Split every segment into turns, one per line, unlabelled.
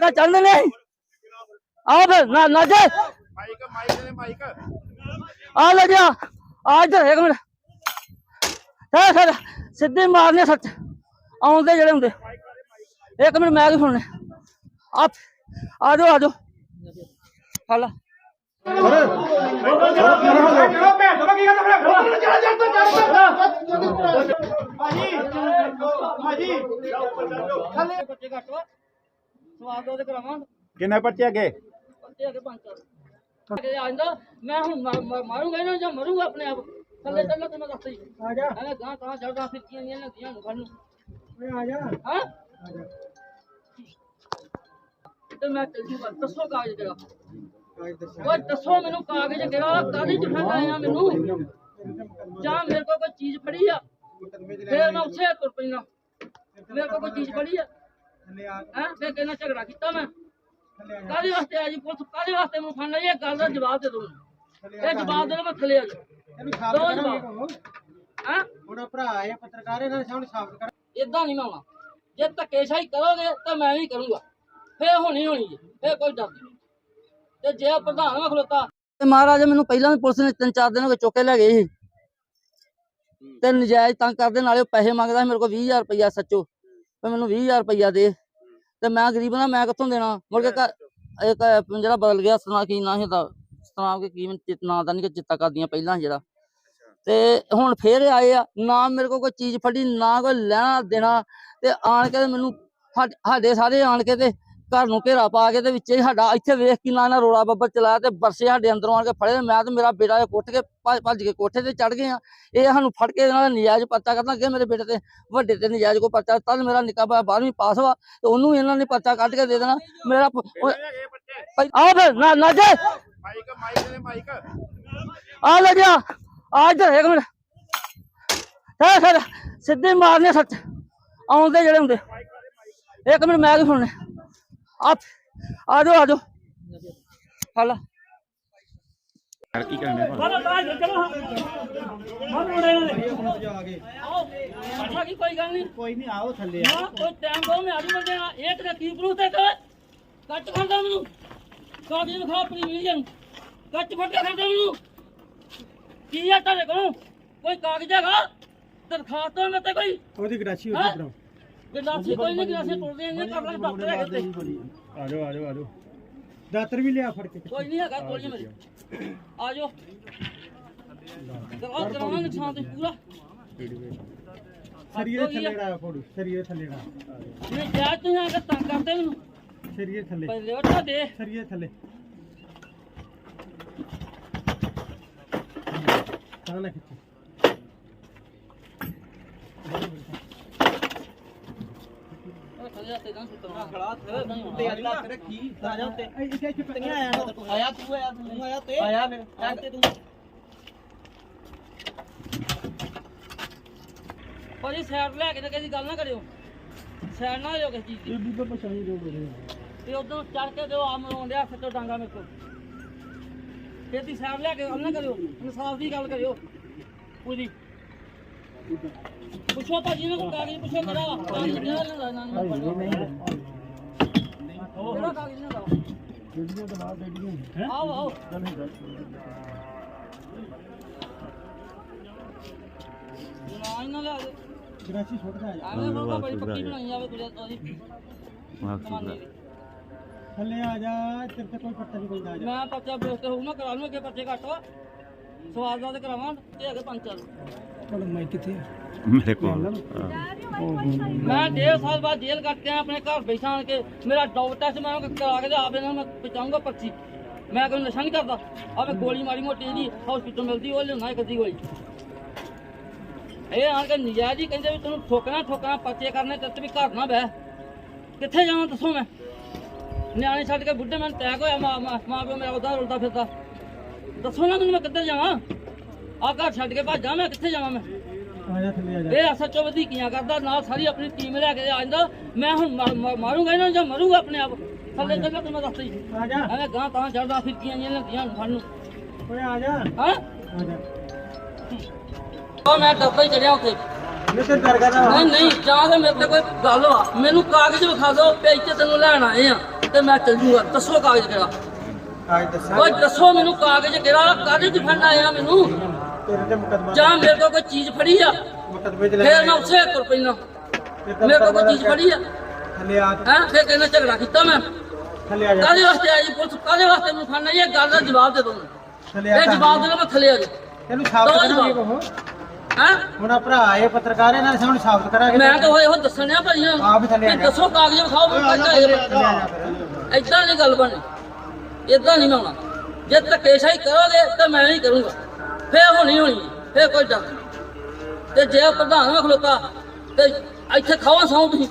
ਤਾਂ ਚੜਨ ਨਹੀਂ ਆ ਫਿਰ ਨਾ ਨਾ ਜੇ
ਮਾਈਕ ਮਾਈਕ ਦੇ ਮਾਈਕ
ਆ ਲੈ ਜਾ ਆ ਇੱਧਰ ਇੱਕ ਮਿੰਟ ਹੈ ਸਰ ਸਿੱਧੇ ਮਾਰਨੇ ਸੱਚ ਆਉਂਦੇ ਜਿਹੜੇ ਹੁੰਦੇ ਇੱਕ ਮਿੰਟ ਮੈਂ ਕੀ ਸੁਣਨੇ ਆ ਆ ਸਵਾਦ ਉਹਦੇ ਕਰਾਵਾਂ
ਕਿੰਨੇ ਬੱਚੇ ਅੱਗੇ
ਬੱਚੇ ਅੱਗੇ ਪੰਜ ਚਾਰ। ਅੱਗੇ ਆਂਦਾ ਮੈਂ ਹੁਣ ਮਾ- ਮਾ- ਮਾਰੂੰਗਾ ਇਹਨਾਂ ਨੂੰ ਜਾਂ ਮਰੂੰਗਾ ਆਪਣੇ ਆਪ? ਥੱਲੇ ਚੱਲੋ ਤੇ ਮੈਂ ਦੱਸ ਹੀ ਆ ਜਾ। ਐਵੇਂ ਗਾਂ ਤਾਂ ਜੜਦਾ ਫਿਰਕੀਆਂ ਨਹੀਂ ਨਦੀਆਂ ਨੂੰ ਫੜਨ ਆ ਜਾ। ਹਾਂ? ਤੇ ਮੈਂ ਚੱਲ ਦੱਸੋ ਕਾਗਜ਼ ਕਿਹੜਾ ਓਏ ਦੱਸੋ ਮੈਨੂੰ ਕਾਗਜ਼ ਕਿਹੜਾ ਕਾਹਦੀ ਚ ਫੜ ਆਇਆ ਮੈਨੂੰ? ਜਾਂ ਮੇਰੇ ਕੋਲ ਕੋਈ ਚੀਜ਼ ਫੜੀ ਆ? ਫੇਰ ਮੈਂ ਉੱਥੇ ਤੁਰ ਪੈਣਾ ਮੇਰੇ ਕੋਲ ਕੋਈ ਚੀਜ਼ ਫੜੀ ਆ? ਹੈਂ ਫੇਰ ਕਿਹਨਾਂ ਝਗੜਾ ਕੀਤਾ ਮੈਂ। ਕਾਹਦੇ ਵਾਸਤੇ ਆ ਜੀ ਪੁਲਿਸ ਕਾਹਦੇ ਵਾਸਤੇ ਮੈਨੂੰ ਫੜਨਾ? ਜੀ ਇਹ ਗੱਲ ਦਾ ਜਵਾਬ ਦੇ ਦੋ। ਇਹ ਜਵਾਬ ਦੇ ਦਿਓ, ਮੈਂ ਥੱਲੇ ਆ ਜਾ। ਦੋ ਜਵਾਬ। ਹਾਂ?
ਹੁਣ ਭਰਾ ਆਏ ਪੱਤਰਕਾਰ ਇਹਨਾਂ ਦੇ ਸਾਹਮਣੇ ਸਾਬਤ ਕਰ।
ਇਦਾਂ ਨਹੀਂ ਮੈਂ ਆਉਣਾ ਜੇ ਧੱਕੇਸ਼ਾਹੀ ਕਰੋਗੇ ਤਾਂ ਮੈਂ ਵੀ ਕਰੂੰਗਾ। ਫੇਰ ਹੋਣੀ ਹੋਣੀ ਹੈ। ਫੇਰ ਕੋਈ ਡਰ ਨਹੀਂ। ਤੇ ਜੇ ਪ੍ਰਧਾਨ ਵਾ ਖਲੋਤਾ ਤੇ ਮਹਾਰਾਜ ਮੈਨੂੰ ਪਹਿਲਾਂ ਵੀ ਪੁਲਿਸ ਨੇ ਤਿੰਨ ਚਾਰ ਦਿਨ ਹੋ ਗਏ ਚੁੱਕ ਕੇ ਲੈ ਗਏ ਸੀ। ਤੇ ਨਜਾਇਜ਼ ਤੰਗ ਕਰਦੇ ਨਾਲੇ ਉਹ ਪੈਸੇ ਮੰਗਦਾ ਸੀ ਮੇਰੇ ਕੋਲ 20000 ਰੁਪਇਆ ਸੱਚੋ। ਤੇ ਮੈਨੂੰ 20000 ਰੁਪਇਆ ਦੇ। ਤੇ ਮੈਂ ਗਰੀਬ ਨਾ ਮੈਂ ਕਿੱਥੋਂ ਦੇਣਾ? ਮੁੜ ਕੇ ਇੱਕ ਜਿਹੜਾ ਬਦਲ ਗਿਆ ਸਨਾ ਕੀ ਨਾ ਸੀ ਦਾ ਕੇ, ਕੀ ਮੈਨੂੰ ਚਿਤ ਨਾਂ ਦਾ ਨਹੀਂ ਕਿ ਚਿੱਤਾ ਕਰਦੀਆਂ ਪਹਿਲਾਂ ਸੀ ਜਿਹੜਾ। ਤੇ ਹੁਣ ਫੇਰ ਆਏ ਆ, ਨਾ ਮੇਰੇ ਕੋਲ ਕੋਈ ਚੀਜ਼ ਫੜੀ, ਨਾ ਕੋਈ ਲੈਣਾ ਦੇਣਾ, ਤੇ ਆਣ ਕੇ ਮੈਨੂੰ ਸਾਡੇ ਸਾਰੇ ਆਣ ਕੇ ਤੇ ਘਰ ਨੂੰ ਘੇਰਾ ਪਾ ਕੇ ਤੇ ਵਿੱਚੇ ਹੀ ਸਾਡਾ ਇੱਥੇ ਵੇਖ ਕੇ ਨਾ ਨਾ ਰੋਲਾ ਬੱਬਰ ਚਲਾਇਆ ਤੇ ਬਰਸੇ ਸਾਡੇ ਅੰਦਰੋਂ ਆਣ ਕੇ ਫੜੇ ਤੇ ਮੈਂ ਤੇ ਮੇਰਾ ਬੇਟਾ ਇਹ ਕੁੱਟ ਕੇ ਭੱਜ ਭੱਜ ਕੇ ਕੋਠੇ ਤੇ ਚੜ ਗਏ ਆ ਇਹ ਸਾਨੂੰ ਫੜ ਕੇ ਇਹਨਾਂ ਦਾ ਨਜਾਇਜ਼ ਪਰਚਾ ਕਰਨਾ ਅੱਗੇ ਮੇਰੇ ਬੇਟੇ ਤੇ ਵੱਡੇ ਤੇ ਨਜਾਇਜ਼ ਕੋ ਪਰਚਾ ਤਦ ਮੇਰਾ ਨਿੱਕਾ ਭਰਾ 12ਵੀਂ ਪਾਸ ਵਾ ਤੇ ਉਹਨੂੰ ਵੀ ਇਹਨਾਂ ਨੇ ਪਰਚਾ ਕੱਢ ਕੇ ਦੇ ਦੇਣਾ। ਮੇਰਾ ਪ- ਉਹ-
ਹੈਗੇ ਬੱਚੇ।
ਆ ਫਿਰ ਨਾ ਨਾ ਜੇ।
ਮਾਈਕ ਮਾਈਕ
ਆ ਲੈ ਜਾ ਆ ਇੱਧਰ ਇੱਕ ਮਿੰਟ। ਹੈ ਸਰ ਸਿੱਧੇ ਮਾਰਨੇ ਸੱਚ। ਆਉਂਦੇ ਜਿਹੜੇ ਹੁੰਦੇ। ਇੱਕ ਮਿੰਟ ਮੈਂ ਕੀ ਸੁਣਨੇ? ਆ ਆ ਜਾਓ ਆ ਜਾਓ। ਹਲਾ
ਯਾਰ ਕੀ ਕਰਨੇ
ਅੱਛਾ ਕੀ ਕੋਈ ਗੱਲ ਨਹੀਂ।
ਕੋਈ ਨਹੀਂ ਆਓ ਥੱਲੇ
ਹਾਂ ਕੋਈ ਟਾਈਮ ਦੋ ਮੈਂ ਆਜੂ ਬੰਦੇ ਆ ਇੱਕ ਦਾ ਕੀ ਪ੍ਰੂਫ ਤੇ ਕਰ ਕੱਟ ਖੜਦਾ ਮੈਨੂੰ। ਕਾਗਜ਼ ਵਿਖਾ ਆਪਣੀ ਮਿਲੀਅਨ ਕੱਟ ਫੜ ਕੇ ਖੜਦਾ ਮੈਨੂੰ। ਕੀ ਆ ਤੁਹਾਡੇ ਕੋਲ? ਕੋਈ ਕਾਗਜ਼ ਹੈਗਾ? ਦਰਖਾਸਤ ਤੇ ਕੋਈ?
ਉਹਦੀ ਗਰਾਸ਼ੀ
ਹੈਂ? ਗਲਾਸੀ ਕੋਈ ਨਹੀਂ ਗਲਾਸੀ ਟੁੱਟਦੇ ਆਂ ਕਰ ਲੈ ਡਾਕਟਰ ਹੈਗੇ ਤੇ।
ਆ ਜਾਓ ਆ ਜਾਓ ਆ ਜਾਓ ਦਾਤਰ ਵੀ ਲਿਆ ਫੜ ਕੇ।
ਕੋਈ ਨਹੀਂ ਹੈਗਾ ਕੋਈ ਨਹੀਂ ਮੇਰੇ ਆ ਜਾਓ ਕਰਾਉ ਕਰਾਉਣਾ ਨੁਕਸਾਨ ਤੇ ਪੂਰਾ।
ਸਰੀਏ ਥੱਲੇ ੜਾ ਫੋੜੂ ਸਰੀਏ ਥੱਲੇ ੜਾ
ਨਹੀਂ ਜਾ ਤੂੰ ਆ ਕੇ ਤੰਗ ਕਰਦੇ ਮੈਨੂੰ।
ਸਰੀਏ ਥੱਲੇ।
ਪਹਿਲੇ ਵਟਾ ਦੇ।
ਸਰੀਏ ਥੱਲੇ। ਤਾਂ ਨਾ ਖਿੱਚ।
ਹੱਥੇ ਨਾ ਸੁੱਟਣਾ ਖੜਾ ਤੇ
ਤੇ ਲੱਤ ਰੱਖੀ ਆ ਜਾ ਉੱਤੇ ਇੱਥੇ ਇੱਥੇ ਪੱਤੀਆਂ ਆਇਆ ਆਇਆ ਤੂੰ ਆਇਆ ਤੂੰ ਆਇਆ ਤੇ ਆਇਆ ਫਿਰ ਤੇ ਤੂੰ
ਭਾਜੀ ਸਾਈਡ ਲੈ ਕੇ ਤੇ ਕਿਸੇ ਦੀ ਗੱਲ ਨਾ ਕਰਿਓ। ਸਾਈਡ ਨਾ ਹੋਇਓ ਕਿਸੇ ਚੀਜ਼ ਦੀ।
ਵੀ ਤਾਂ ਪਛਾਣੀ ਜੋ ਬੋਲੇ
ਤੇ ਉਦੋਂ ਚੜ ਕੇ ਦਿਓ ਆ ਮਰੋਂ ਡਿਆ ਸੱਚੋ ਡਾਂਗਾ ਮੇਰੇ ਕੋਲ ਖੇਤੀ ਸਾਈਡ ਲੈ ਕੇ ਗੱਲ ਨਾ ਕਰਿਓ ਇਨਸਾਫ ਦੀ ਗੱਲ ਕਰਿਓ। ਪੂਰੀ। ਪੁੱਛੋ ਭਾਜੀ ਨੇ ਕੋਈ ਕਾਗਜ਼ ਪੁੱਛੋ ਕਿਹੜਾ ਵਾ? ਕਾਗਜ਼ ਕਿਹੜਾ ਲੈਂਦਾ ਇਹਨਾਂ ਨੂੰ ਕਿਹੜਾ ਕਾਗਜ਼ ਲੈਂਦਾ
ਜਿਹੜੀਆਂ ਤਾਂ ਬਾਹਰ ਬੈਠੀਆਂ
ਆਓ ਆਓ ਨਾ ਇਹਨਾਂ ਲੈ ਆਓ।
ਗਰਾਸ਼ੀ ਛੋਟ ਜਾ।
ਐਵੇਂ ਬੋਲਦਾ ਬੜੀ ਪੱਕੀ ਬਣਾਈ ਜਾਵੇ ਕੁੜੀ ਤੁਸੀਂ ਕਮਾਨੀ ਦੀ।
ਥੱਲੇ ਆ ਜਾ ਤੇਰੇ ਤੇ ਕੋਈ ਪੱਤਾ ਨਹੀਂ ਕੋਈ ਆ ਜਾ।
ਮੈਂ ਪਰਚਾ ਬੇਸਤੇ ਹੋਊ ਮੈਂ ਕਰਾ ਲੂੰ ਅੱਗੇ ਪਰਚੇ ਘੱਟ। ਵਾ ਸਵਾਲ ਦਾ ਤੇ ਕਰਾਵਾਂ ਤੇ ਅੱਗੇ ਪੰਜ ਚਾਰ।
ਕੋਲ ਮੈਂ ਕਿੱਥੇ
ਮੇਰੇ ਕੋਲ।
ਮੈਂ ਡੇਢ ਸਾਲ ਬਾਅਦ ਜੇਲ੍ਹ ਕੱਟ ਕੇ ਆਇਆ, ਆਪਣੇ ਘਰ ਬੈਠਾ ਕੇ ਮੇਰਾ ਡੌਪ ਟੈਸਟ ਮੈਂ ਉਹ ਕਰਾ ਕੇ ਤੇ ਆਪੇ ਨਾਲ ਮੈਂ ਪਹੁੰਚਾਉਂਗਾ ਪਰਚੀ। ਮੈਂ ਕੋਈ ਨਸ਼ਾ ਨਹੀਂ ਕਰਦਾ। ਗੋਲੀ ਮੋਟੀ ਜੀ ਹਸਪੀਟਲ ਮਿਲਦੀ ਉਹ ਲਿਆਉਣਾ ਇੱਕ ਅੱਧੀ ਗੋਲੀ। ਇਹ ਆਣ ਕੇ ਨਜਾਇਜ਼ ਹੀ ਕਹਿੰਦੇ ਵੀ ਤੈਨੂੰ ਠੋਕਣਾ ਠੋਕਣਾ ਪਰਚੇ ਕਰਨੇ ਤੇ ਵੀ ਘਰ ਨਾ ਬਹਿ। ਕਿੱਥੇ ਜਾਵਾਂ ਦੱਸੋ ਮੈਂ? ਨਿਆਣੇ ਛੱਡ ਕੇ ਬੁੱਢੇ ਮੈਨੂੰ ਟੈਕ ਹੋਇਆ ਮਾਂ ਮਾਂ ਮਾਂ ਪਿਓ ਮੇਰਾ ਉਦਾਂ ਰੁਲਦਾ ਫਿਰਦਾ। ਦੱਸੋ ਨਾ ਮੈਨੂੰ ਮੈਂ ਕਿੱਧਰ ਜਾਵਾਂ? ਆ ਘਰ ਛੱਡ ਕੇ ਭੱਜਾਂ ਮੈਂ ਕਿੱਥੇ ਜਾਵਾਂ ਮੈਂ? ਇਹ ਐਸਐਚਓ ਵਧੀਕੀਆਂ ਕਰਦਾ ਨਾਲ ਸਾਰੀ ਆਪਣੀ ਟੀਮ ਲੈ ਕੇ ਆ ਜਾਂਦਾ। ਮੈਂ ਹੁਣ ਮਾਰ- ਮਾਰ- ਮਾਰੂੰਗਾ ਇਹਨਾਂ ਨੂੰ ਜਾਂ ਮਰੂੰਗਾ ਆਪਣੇ ਆਪ? ਥੱਲੇ ਚੱਲਣਾ ਤੇ ਮੈਂ ਦੱਸ ਹੀ
ਆ ਜਾ।
ਐਵੇਂ ਗਾਂ ਤਾਂ ਚੜਦਾ ਫਿਰਕੀਆਂ ਜਿਹੀਆਂ ਲੱਗੀਆਂ ਫੜ ਨੂੰ
ਓਏ ਆ ਜਾ।
ਹਾਂ?
ਆ ਜਾ।
ਉਹ ਮੈਂ ਡੱਬਾ ਹੀ ਚੜਿਆ ਉੱਥੇ।
ਨਹੀਂ
ਨਹੀਂ ਨਹੀਂ ਜਾਂ ਤੇ ਮੇਰੇ ਤੇ ਕੋਈ ਗੱਲ ਵਾ। ਮੈਨੂੰ ਕਾਗਜ਼ ਵਿਖਾ ਦਿਓ ਇੱਥੇ ਤੈਨੂੰ ਲੈਣ ਆਏ ਆ ਤੇ ਮੈਂ ਚੱਲ ਜੂਗਾ ਦੱਸੋ ਕਾਗਜ਼ ਕਿਹੜਾ।
ਆਜ ਦੱਸਾਂ
ਮੈਨੂੰ ਕਾਗਜ਼ ਕਿਹੜਾ ਕਾਗਜ਼ ਫੜਨ ਆਇਆ ਮੈਨੂੰ।
ਤੇਰੇ ਤੇ ਮੁਕਦਮਾ
ਜਾਂ ਮੇਰੇ ਕੋਲ ਕੋਈ ਚੀਜ਼ ਫੜੀ ਆ?
ਮੁਕਦਮੇ ਚ ਲੈ
ਫੇਰ ਮੈਂ ਉਸੇ ਤੁਰ ਪੈਣਾ ਮੇਰੇ ਕੋਲ ਕੋਈ ਚੀਜ਼ ਫੜੀ ਆ?
ਥੱਲੇ ਆ
ਹੈਂ? ਫੇਰ ਕਹਿੰਦਾ ਝਗੜਾ ਕੀਤਾ ਮੈਂ।
ਥੱਲੇ ਆ ਜਾ।
ਕਾਹਦੇ ਵਾਸਤੇ ਆਈ ਪੁਲਿਸ? ਕਾਹਦੇ ਵਾਸਤੇ ਮੈਨੂੰ ਫੜਨਾ? ਇਹ ਗੱਲ ਦਾ ਜਵਾਬ ਦੇ ਦੋ
ਥੱਲੇ ਆ
ਇਹ ਜਵਾਬ ਦੇ ਮੈਂ ਥੱਲੇ ਆ ਜਾ।
ਤੈਨੂੰ ਸਾਬਤ ਕਰਾਂਗੇ। ਉਹ।
ਹੈਂ?
ਹੁਣ ਆ ਭਰਾ ਆਏ ਪੱਤਰਕਾਰ ਇਹਨਾਂ ਸਾਹਮਣੇ ਸਾਬਤ ਕਰਾਂਗੇ।
ਮੈਂ ਤਾਂ ਇਹੋ ਦੱਸਣਿਆ ਭਾਈਆਂ
ਆਪ ਥੱਲੇ ਆ।
ਦੱਸੋ ਕਾਗਜ਼ ਵਿਖਾਓ ਏਦਾਂ ਨਹੀਂ ਗੱਲ ਬਣਨੀ ਏਦਾਂ ਨਹੀਂ ਮੈਂ ਹੋਣਾ ਜੇ ਧੱਕੇਸ਼ਾਹੀ ਕਰੋਗੇ ਤਾਂ ਮੈਂ ਨਹੀਂ ਕਰੂੰਗਾ। ਫੇਰ ਹੋਣੀ ਹੋਣੀ ਫੇਰ ਕੋਈ ਡਰ ਨਹੀਂ। ਤੇ ਜੇ ਪ੍ਰਧਾਨ ਮੈਂ ਖਲੋਤਾ ਤੇ ਇੱਥੇ ਖਾਵਾ ਸੌਂ ਤੁਸੀਂ?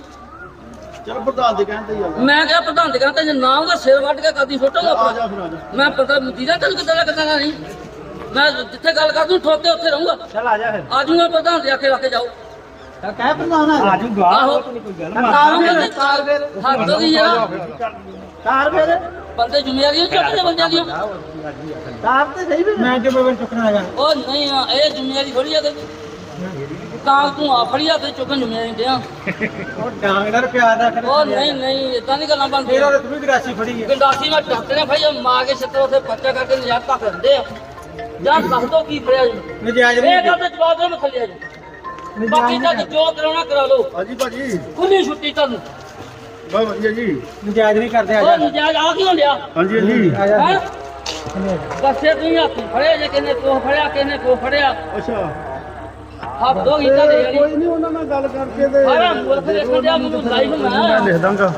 ਚਲ ਪ੍ਰਧਾਨ ਦੇ ਕਹਿਣ ਤੇ ਹੀ ਆ।
ਮੈਂ ਕਿਹਾ ਪ੍ਰਧਾਨ ਦੇ ਕਹਿੰਦਾ ਜੇ ਨਾ ਉਹਦਾ ਸਿਰ ਵੱਢ ਕੇ ਕਦੀ ਫੋਟੋਗਾ ਆਪਣਾ। ਮੈਂ ਪਤਾ ਦੀਦਾ ਤੈਨੂੰ ਕਿੱਦਾਂ ਦਾ ਕਿੱਦਾਂ ਦਾ ਨਹੀਂ। ਮੈਂ ਜਿੱਥੇ ਗੱਲ ਕਰ ਦੂੰ ਠੋਕ ਕੇ ਉੱਥੇ ਰਹੂੰਗਾ।
ਚੱਲ ਆ ਜਾ ਫਿਰ।
ਆ ਜਾਊਂਗਾ ਪ੍ਰਧਾਨ ਦੇ ਆਖੇ ਰੱਖ ਕੇ ਜਾਓ।
ਤਾਂ ਕਹਿ ਪ੍ਰਧਾਨ ਆ। ਜੂਗਾ
ਆਹੋ।
ਕਾਰ ਕਾਰ ਫਿਰ।
ਹੱਦ ਹੋ ਗਈ ਯਾਰ
ਕਾਰ ਫਿਰ।
ਬੰਦੇ ਜ਼ਿੰਮੇਵਾਰੀਆਂ ਚੁੱਕਦੇ ਬੰਦਿਆਂ ਦੀਆਂ
ਕਾਰ ਤੇ ਸਹੀ ਵੀ ਮੈਂ ਜੇ ਬਵਨ ਚੁੱਕਣਾ ਹੈਗਾ?
ਉਹ ਨਹੀਂ ਆ, ਇਹ ਜ਼ਿੰਮੇਵਾਰੀ ਥੋੜੀ ਆ ਤੇ। ਤਾਂ ਤੂੰ ਆ ਫੜੀਆ ਤੇ ਚੁੱਕਣ ਜ਼ਿੰਮੇਵਾਰੀ ਦਿਆਂ
ਉਹ ਡਾਂਗ ਨਾਲ ਪਿਆਰ ਦਾ ਕਰ
ਉਹ ਨਹੀਂ ਨਹੀਂ ਇਦਾਂ ਨਹੀਂ ਗੱਲਾਂ
ਫੇਰ
ਬਣਦੀਆਂ
ਉਹ ਤੂੰ ਵੀ ਗਰਾਸੀ ਫੜੀ ਹੈ
ਗੰਡਾਸੀ ਮੈਂ ਡਾਕਟਰ ਨੇ ਭਾਈ ਉਹ ਮਾਰ ਕੇ ਛੱਤਰ ਉੱਥੇ ਪਰਚਾ ਕਰਕੇ ਨਜ਼ਾਰ ਤੱਕ ਦਿੰਦੇ ਆ। ਜਾਂ ਦੱਸ ਦੋ ਕੀ ਫੜਿਆ ਜੀ।
ਨਜਾਇਜ਼
ਇਹ
ਨਹੀਂ
ਗੱਲ ਤੇ ਜਵਾਬ ਦੇ ਮੈਂ ਥੱਲੇ ਆ ਜੀ। ਬਾਕੀ ਤਾਂ ਜੋ ਕਰਾਉਣਾ ਕਰਾ ਲਓ।
ਹਾਂਜੀ ਭਾਜੀ।
ਖੁੱਲੀ ਛੁੱਟੀ ਤੁਹਾਨੂੰ।
ਬਹੁਤ ਵਧੀਆ ਜੀ।
ਨਜਾਇਜ਼ ਨਹੀਂ ਕਰਦੇ ਆ
ਉਹ
ਜਾ।
ਨਜਾਇਜ਼ ਆ ਕਿਉਂ ਲਿਆ
ਹਾਂਜੀ ਹਾਂਜੀ।
ਆ ਜਾ।
ਹੈ? ਦੱਸੇ ਤੁਸੀਂ ਹੱਥ ਫੜਿਆ ਜੇ ਕਿਨੇ ਕੋ ਫੜਿਆ ਕਿਨੇ ਕੋ ਫੜਿਆ।
ਅੱਛਾ।
ਹੱਥ ਦੋ ਗੀਤਾ ਦੇ ਯਾਰੀ
ਕੋਈ ਨਹੀਂ ਉਹਨਾਂ ਨਾਲ ਗੱਲ ਕਰਕੇ ਤੇ
ਸਾਰਾ ਮੁਲਕ ਦੇਖਣ ਦਿਆ ਮੈਨੂੰ ਲਾਈਵ
ਮੈਂ
ਮੈਂ
ਲਿਖ ਦਾਂਗਾ।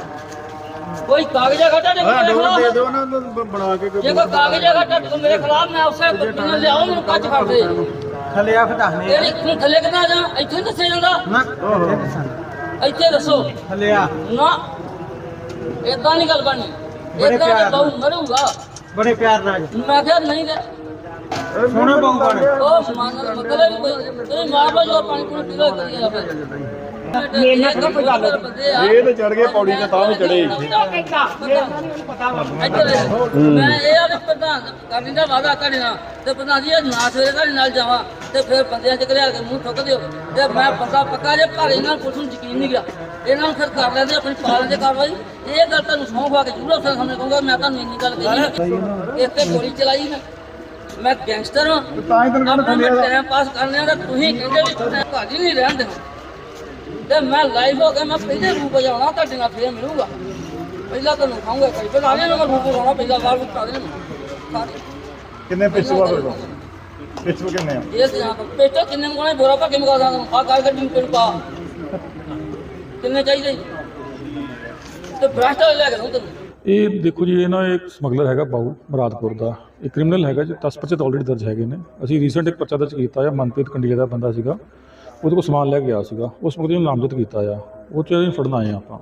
ਕੋਈ ਕਾਗਜ਼ਾ ਘਟਾ ਦੇ
ਹਾਂ
ਮੇਰੇ
ਡੋਰ ਦੇ
ਖਿਲਾਫ?
ਦਿਓ ਉਹਨਾਂ ਨੂੰ ਬਣਾ ਕੇ
ਜੇ ਕੋਈ ਕਾਗਜ਼ਾ ਘਟਾ ਦੇ ਮੇਰੇ ਖਿਲਾਫ ਮੈਂ ਉਸੇ ਕੁੱਤੀ ਲਿਆਓ ਮੈਨੂੰ ਕੱਚ ਫੜ ਦੇ।
ਥੱਲੇ ਆ ਫਟਾਹਨੇ
ਤੇਰੀ ਤੂੰ ਥੱਲੇ ਕਿੱਦਾਂ ਜਾ? ਇੱਥੇ ਨੀ ਦੱਸਿਆ ਜਾਂਦਾ?
ਨਾ ਇੱਥੇ ਦੱਸਾਂ।
ਇੱਥੇ ਦੱਸੋ।
ਥੱਲੇ ਆ।
ਨਾ ਏਦਾਂ ਨਹੀਂ ਗੱਲ ਬਣਨੀ।
ਬੜੇ
ਏਦਾਂ
ਪਿਆਰ
ਬਹੁ ਮਰੂਗਾ।
ਬੜੇ ਪਿਆਰ ਨਾਲ।
ਮੈਂ ਕਿਹਾ ਨਹੀਂ ਤੇ
ਸੋਹਣਾ ਬਹੁ ਬਣ।
ਉਹ ਮਾਨਲ ਮਤਲਬ ਕੋਈ ਤੁਸੀਂ ਮਾਰ ਲਓ ਜੋ ਪਾਣੀ ਪੂਣੀ ਪੀ ਲਓ ਕਰੀ ਨਾਲ ਕੋਈ ਗੱਲ
ਇਹ ਤੇ ਚੜ ਗਏ ਪੌੜੀ ਤੇ ਤਾਂ ਵੀ ਚੜੇ
ਮੈਂ ਇਹ ਆ ਵੀ ਪ੍ਰਧਾਨ ਕਰਨੀ ਦਾ ਵਾਦਾ ਤੁਹਾਡੇ ਨਾਲ। ਤੇ ਪ੍ਰਧਾਨ ਜੀ ਇਹ ਨਾ ਸਵੇਰੇ ਤੁਹਾਡੇ ਨਾਲ ਜਾਵਾਂ ਤੇ ਫਿਰ ਬੰਦਿਆਂ ਚ ਘਲਿਆ ਕੇ ਮੂੰਹ ਠੁੱਕ ਦਿਓ। ਤੇ ਮੈਂ ਬੰਦਾ ਪੱਕਾ ਜੇ ਪਰ ਇਹਨਾਂ ਨੂੰ ਪੁਲਿਸ ਨੂੰ ਯਕੀਨ ਨਹੀਂ ਗਿਆ। ਇਹਨਾਂ ਨੂੰ ਫਿਰ ਕਰ ਲੈਂਦੇ ਆਪਣੀ ਪਾਲਣ ਦੇ ਕਾਰਵਾਈ। ਇਹ ਗੱਲ ਤੁਹਾਨੂੰ ਸੌਂ ਖਵਾ ਕੇ ਜ਼ਰੂਰ ਅਫਸਰ ਸਾਹਮਣੇ ਕਹੂੰਗਾ ਮੈਂ ਤੁਹਾਨੂੰ ਇੰਨੀ ਗੱਲ ਕਹੀ ਇਸ ਤੇ ਗੋਲੀ ਚਲਾਈ ਮੈਂ ਮੈਂ ਗੈਂਗਸਟਰ ਹਾਂ।
ਤਾਂ ਹੀ ਤੈਨੂੰ
ਆਪਣਾ ਮੈਂ ਟਾਈਮ ਪਾਸ ਕਰਨੇ ਆ ਤਾਂ ਤੁਸੀਂ ਕਹਿੰਦੇ ਵੀ ਤੁਸੀਂ ਭਾਜੀ ਨਹੀਂ ਰਹਿਣ ਦੇਣਾ। ਤੇ ਮੈਂ ਲਾਈਵ ਹੋ ਕੇ ਮੈਂ ਪਹਿਲੇ ਰੂਪ ਜਾਉਣਾ ਤੁਹਾਡੇ ਨਾਲ ਫੇਰ ਮਿਲੂਗਾ। ਪਹਿਲਾਂ ਤੁਹਾਨੂੰ ਖਾਊਂਗਾ ਕਈ ਫਿਰ ਆਲੇ ਨੂੰ ਮੈਂ ਰੂਪ ਲਾਉਣਾ ਪਹਿਲਾਂ ਵਾਰ ਰੂਪ ਕਰ ਦੇਣਾ
ਕਿੰਨੇ ਪਿੱਛੇ ਵਾ ਫਿਰ ਪਿੱਛੇ ਕਿੰਨੇ ਆ?
ਇਹ ਤੇ ਜਾਂ ਪੇਟੋ ਕਿੰਨੇ ਮਗਾਣੇ ਬੋਰਾ ਪਾ ਕੇ ਮਗਾ ਦਾਂ ਆ ਗੱਲ ਗੱਡੀ ਨੂੰ ਪਾ। ਕਿੰਨੇ ਚਾਹੀਦੇ? ਤੇ ਬ੍ਰਾਸਟ ਲੈ ਕੇ ਦਊਂ ਤੈਨੂੰ।
ਇਹ ਦੇਖੋ ਜੀ ਇਹ ਨਾ ਇੱਕ ਸਮਗਲਰ ਹੈਗਾ ਬਾਊ ਮੁਰਾਦਪੁਰ ਦਾ। ਇਹ ਕ੍ਰਿਮੀਨਲ ਹੈਗਾ ਜੀ 10 ਪਰਚੇ ਤਾਂ ਆਲਰੇਡੀ ਦਰਜ ਹੈਗੇ ਨੇ। ਅਸੀਂ ਰੀਸੈਂਟ ਇੱਕ ਪਰਚਾ ਦਰਜ ਕੀਤਾ ਆ ਮਨਪ੍ਰੀਤ ਕੰਡੀਲੇ ਦਾ ਬੰਦਾ ਸੀਗਾ। ਉਹਦੇ ਕੋਲ ਸਮਾਨ ਲੈ ਕੇ ਗਿਆ ਸੀਗਾ। ਉਸ ਮੁਕਦੇ ਨੂੰ ਨਾਮਜ਼ਦ ਕੀਤਾ ਆ। ਉਹ ਚ ਅਸੀਂ ਫੜਨ ਆਏ ਆ ਆਪਾਂ।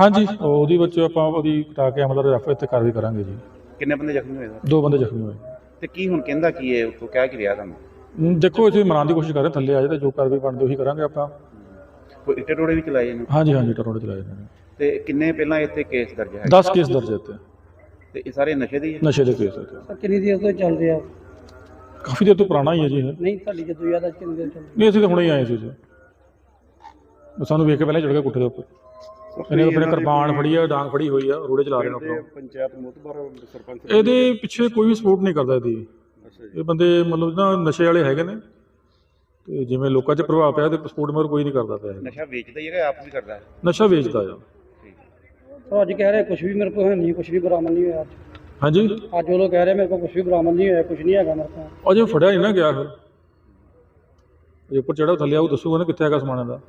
ਹਾਂਜੀ ਉਹਦੀ ਵਿੱਚ ਆਪਾਂ ਉਹਦੀ ਕਟਾ ਕੇ ਅਮਲ ਰੈਫਰ ਤੇ ਕਾਰਵਾਈ ਕਰਾਂਗੇ ਜੀ।
ਕਿੰਨੇ ਬੰਦੇ ਜ਼ਖਮੀ ਹੋਏ? ਸਰ
ਦੋ ਬੰਦੇ ਜ਼ਖਮੀ ਹੋਏ।
ਤੇ ਕੀ ਹੁਣ ਕਹਿੰਦਾ ਕੀ ਹੈ? ਉੱਥੋਂ ਕਹਿ ਕੀ ਰਿਹਾ ਤੁਹਾਨੂੰ?
ਦੇਖੋ ਅਸੀਂ ਮਨਾਉਣ ਦੀ ਕੋਸ਼ਿਸ਼ ਕਰ ਰਹੇ ਥੱਲੇ ਆ ਜਾਏ ਤੇ ਜੋ ਕਾਰਵਾਈ ਬਣਦੀ ਉਹੀ ਕਰਾਂਗੇ ਆਪਾਂ।
ਕੋਈ ਇੱਟੇ ਟੋੜੇ ਵੀ ਚਲਾਏ ਨੇ
ਹਾਂਜੀ ਹਾਂਜੀ ਟਰੋੜੇ ਚਲਾਏ ਨੇ।
ਤੇ ਕਿੰਨੇ ਪਹਿਲਾਂ ਇੱਥੇ ਕੇਸ ਦਰਜ ਹੈ?
10 ਕੇਸ ਦਰਜ ਹੈ ਇੱਥੇ।
ਤੇ ਇਹ ਸਾਰੇ ਨਸ਼ੇ ਦੇ ਹੀ ਹੈ?
ਨਸ਼ੇ ਦੇ ਕੇਸ ਇੱਥੇ।
ਕਿੰਨੀ ਦੇਰ ਤੋਂ ਚੱਲਦੇ ਆ
ਕਾਫੀ ਦੇਰ ਤੋਂ ਪੁਰਾਣਾ ਹੀ ਹੈ ਜੀ ਇਹ।
ਨਹੀਂ ਤੁਹਾਡੀ ਜਦੋਂ ਯਾਦ ਆ ਕਿੰਨੀ ਦੇਰ ਚੱਲਦੇ
ਨਹੀਂ ਅਸੀਂ ਤਾਂ ਹੁਣੇ ਹੀ ਆਏ ਸੀ ਜੀ। ਸਾਨੂੰ ਵੇਖ ਕੇ ਪਹਿਲਾਂ ਚੜ ਗਿਆ ਕੁੱਠੇ ਦੇ ਉੱਪਰ। ਇਹਨੇ ਆਪਣੇ ਕਿਰਪਾਨ ਫੜੀ ਆ ਡਾਂਗ ਫੜੀ ਹੋਈ ਆ ਰੋੜੇ ਚਲਾ ਰਹੇ ਨੇ ਆਪਣਾ।
ਪੰਚਾਇਤ ਮੁਤਬਰ ਸਰਪੰਚ
ਇਹਦੇ ਪਿੱਛੇ ਕੋਈ ਵੀ ਸਪੋਰਟ ਨਹੀਂ ਕਰਦਾ ਇਹਦੀ। ਇਹ ਬੰਦੇ ਮਤਲਬ ਨਾ ਨਸ਼ੇ ਵਾਲੇ ਹੈਗੇ ਨੇ। ਤੇ ਜਿਵੇਂ ਲੋਕਾਂ 'ਚ ਪ੍ਰਭਾਵ ਪਿਆ ਤੇ ਸਪੋਰਟ ਮਗਰ ਕੋਈ ਨਹੀਂ ਕਰਦਾ ਪਿਆ ਇਹ।
ਨਸ਼ਾ ਵੇਚਦਾ ਹੀ ਹੈਗਾ ਆਪ ਵੀ ਕਰਦਾ। ਹੈ
ਨਸ਼ਾ ਵੇਚਦਾ ਆ।
ਉਹ ਅੱਜ ਕਹਿ ਰਹੇ ਕੁਝ ਵੀ ਮੇਰੇ ਕੋਲ ਹੈ ਨਹੀਂ ਕੁਝ ਵੀ ਬਰਾਮਦ ਨਹੀਂ ਹੋਇਆ ਅੱਜ।
ਹਾਂਜੀ?
ਅੱਜ ਉਹ ਲੋਕ ਕਹਿ ਰਹੇ ਮੇਰੇ ਕੋਲ ਕੁਝ ਵੀ ਬਰਾਮਦ ਨਹੀਂ ਹੋਇਆ ਕੁਝ ਨਹੀਂ ਹੈਗਾ ਮੇਰੇ ਕੋਲ।
ਅਜੇ ਫੜਿਆ ਨਹੀਂ ਨਾ ਗਿਆ ਫਿਰ ਜੇ ਉੱਪਰ ਚੜਾ ਥੱਲੇ ਆਉ ਦੱਸੂਗਾ ਨਾ ਕਿੱਥੇ ਹੈਗਾ ਸਮਾਨ ਦਾ